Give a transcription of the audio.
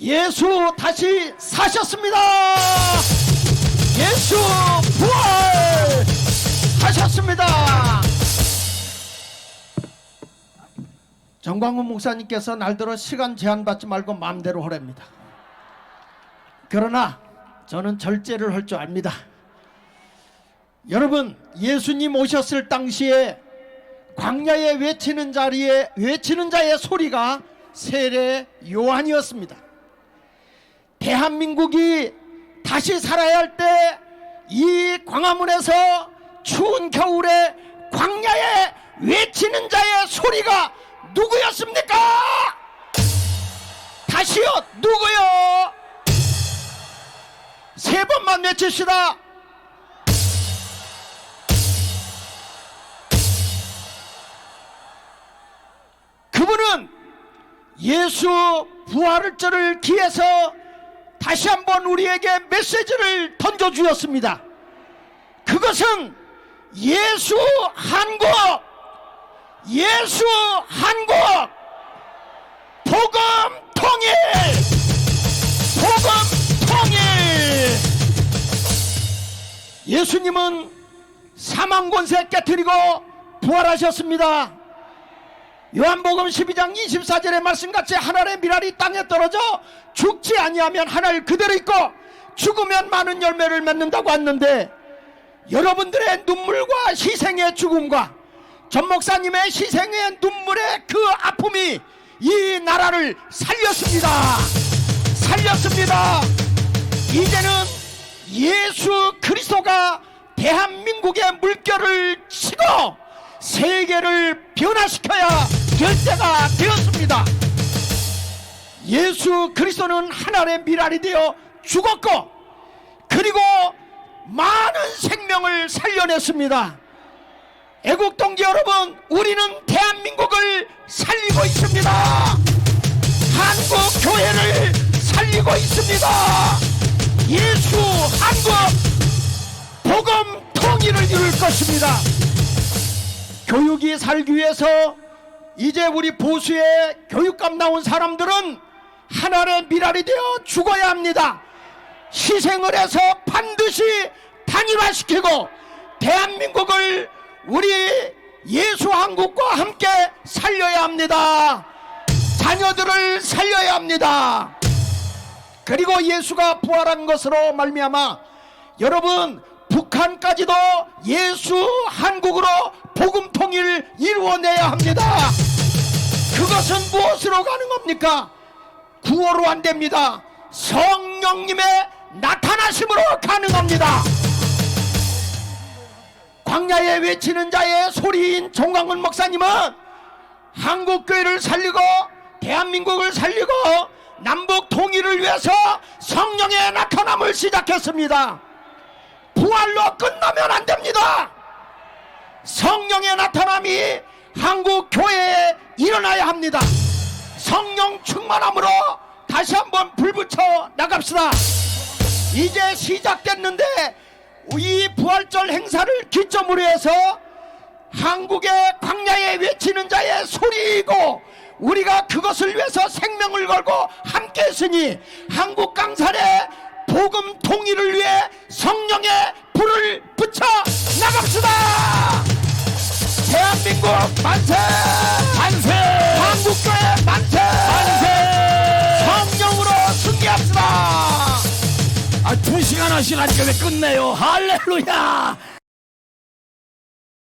예수 다시 사셨습니다. 예수 부활 하셨습니다. 정광훈 목사님께서 날들어 시간 제한 받지 말고 마음대로 하랍니다. 그러나 저는 절제를 할 줄 압니다. 여러분 예수님 오셨을 당시에 광야에 외치는 자리에 외치는 자의 소리가 세례 요한이었습니다. 대한민국이 다시 살아야 할 때 이 광화문에서 추운 겨울에 광야에 외치는 자의 소리가 누구였습니까? 다시요 누구요? 세 번만 외칩시다. 그분은 예수 부활절을 기해서 다시 한번 우리에게 메시지를 던져주었습니다. 그것은 예수 한국, 예수 한국, 복음 통일, 복음 통일. 예수님은 사망 권세 깨뜨리고 부활하셨습니다. 요한복음 12장 24절의 말씀같이 하늘의 미랄이 땅에 떨어져 죽지 아니하면 하늘 그대로 있고 죽으면 많은 열매를 맺는다고 했는데 여러분들의 눈물과 희생의 죽음과 전 목사님의 희생의 눈물의 그 아픔이 이 나라를 살렸습니다. 살렸습니다. 이제는 예수 그리스도가 대한민국의 물결을 치고 세계를 변화시켜야 될 때가 되었습니다. 예수 그리스도는 하늘의 미랄이 되어 죽었고 그리고 많은 생명을 살려냈습니다. 애국 동지 여러분, 우리는 대한민국을 살리고 있습니다. 한국 교회를 살리고 있습니다. 예수 한국 복음 통일을 이룰 것입니다. 교육이 살기 위해서 이제 우리 보수의 교육감 나온 사람들은 하늘의 미랄이 되어 죽어야 합니다. 희생을 해서 반드시 단일화시키고 대한민국을 우리 예수 한국과 함께 살려야 합니다. 자녀들을 살려야 합니다. 그리고 예수가 부활한 것으로 말미암아 여러분 북한까지도 예수 한국으로 복음 통일 이루어내야 합니다. 그것은 무엇으로 가는 겁니까? 구호로 안 됩니다. 성령님의 나타나심으로 가능합니다. 광야에 외치는 자의 소리인 종강훈 목사님은 한국교회를 살리고 대한민국을 살리고 남북 통일을 위해서 성령의 나타남을 시작했습니다. 부활로 끝나면 안 됩니다. 성령의 나타남이 한국 교회에 일어나야 합니다. 성령 충만함으로 다시 한번 불붙여 나갑시다. 이제 시작됐는데 이 부활절 행사를 기점으로 해서 한국의 광야에 외치는 자의 소리이고 우리가 그것을 위해서 생명을 걸고 함께 했으니 한국 강산의 복음 통일을 위해 성령의 불을 붙여 나갑시다. 대한민국 만세! 만세! 한국교회 만세! 만세! 성령으로 승리합시다. 아, 두 시간 하시니까 왜 끝내요? 할렐루야!